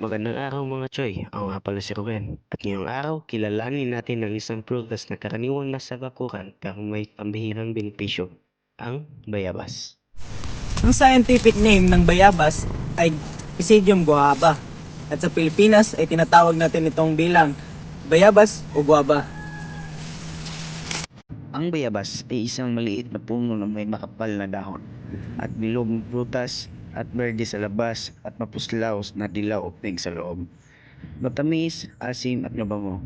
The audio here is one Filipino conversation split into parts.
Magandang araw mga Choy, ako nga pala si Ruben. At ngayong araw, kilalanin natin ang isang prutas na karaniwang nasa bakuran pero may pambihirang benepisyo, ang bayabas. Ang scientific name ng bayabas ay Pisidium guava. At sa Pilipinas ay tinatawag natin itong bilang bayabas o guava. Ang bayabas ay isang maliit na puno na may makapal na dahon at bilog ng prutas at berde sa labas at mapuslaw na dilaw o pink sa loob. Matamis, asim at mabango.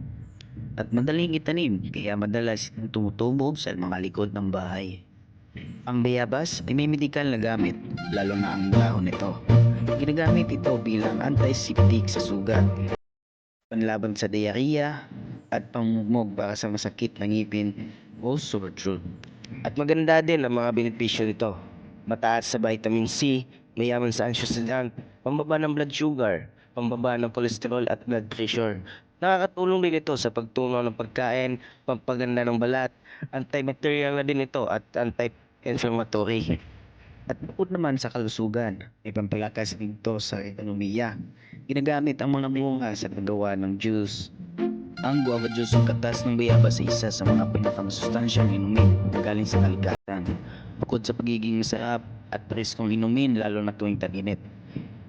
At madaling itanim kaya madalas itong tumutubo sa mga likod ng bahay. Ang bayabas ay may medikal na gamit, lalo na ang dahon nito. Ginagamit ito bilang antiseptic sa sugat, panlaban sa diarrhea, at pangmumog para sa masakit na ngipin o sore throat. At maganda din ang mga benepisyo nito. Mataas sa vitamin C, mayaman sa antioxidant, pambaba ng blood sugar, pambaba ng kolesterol at blood pressure. Nakakatulong din ito sa pagtunaw ng pagkain, pampaganda ng balat, antibacterial na din ito at anti-inflammatory. At bukod naman sa kalusugan, may pampalakas dito sa ekonomiya. Ginagamit ang mga bunga sa paggawa ng juice. Ang guava juice o katas ng bayabas ay isa sa mga pinakasustansyang inumin galing sa kaligatan. Bukod sa pagiging sarap at preskong inumin lalo na tuwing tag-init.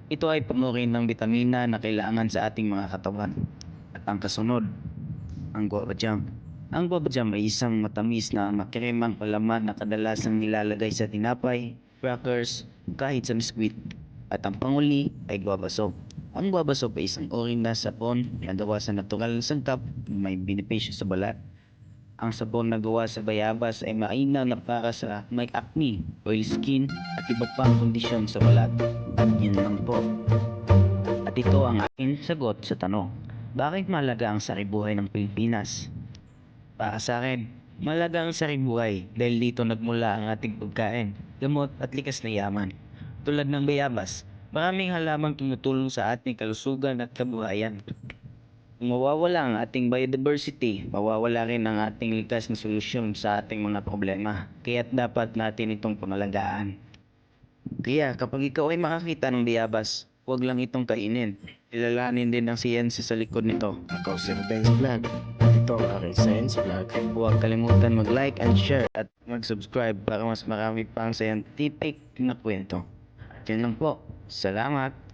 Ito ay puno rin ng bitamina na kailangan sa ating mga katawan. At ang kasunod, ang guava jam. Ang guava jam ay isang matamis na makremang palaman na kadalasang nilalagay sa tinapay, crackers, kahit sa biskwit. At ang panguli ay guava soap. Ang guava soap ay isang uri na sabon na gawa sa natural na sangkap may benepisyo sa balat. Ang sabon na gawa sa bayabas ay mainam na para sa may acne, oil skin at iba pang kondisyon sa balat. At yun lang po. At ito ang aking sagot sa tanong. Bakit mahalaga ang saribuhay ng Pilipinas? Para sa akin, mahalaga ang saribuhay dahil dito nagmula ang ating pagkain, gamot at likas na yaman. Tulad ng bayabas, maraming halamang tumutulong sa ating kalusugan at kabuhayan. Mawawala ang ating biodiversity, mawawala rin ang ating likas na solusyon sa ating mga problema. Kaya't dapat natin itong pangalagaan. Kaya kapag ikaw ay makakita ng bayabas, huwag lang itong kainin. Ilalanin din ang siyensya sa likod nito. Ako si Ruben's Vlog. Ito ang aking science vlog. Huwag kalimutan mag-like and share at mag-subscribe para mas marami pang scientific na kwento. At yun lang po. Salamat!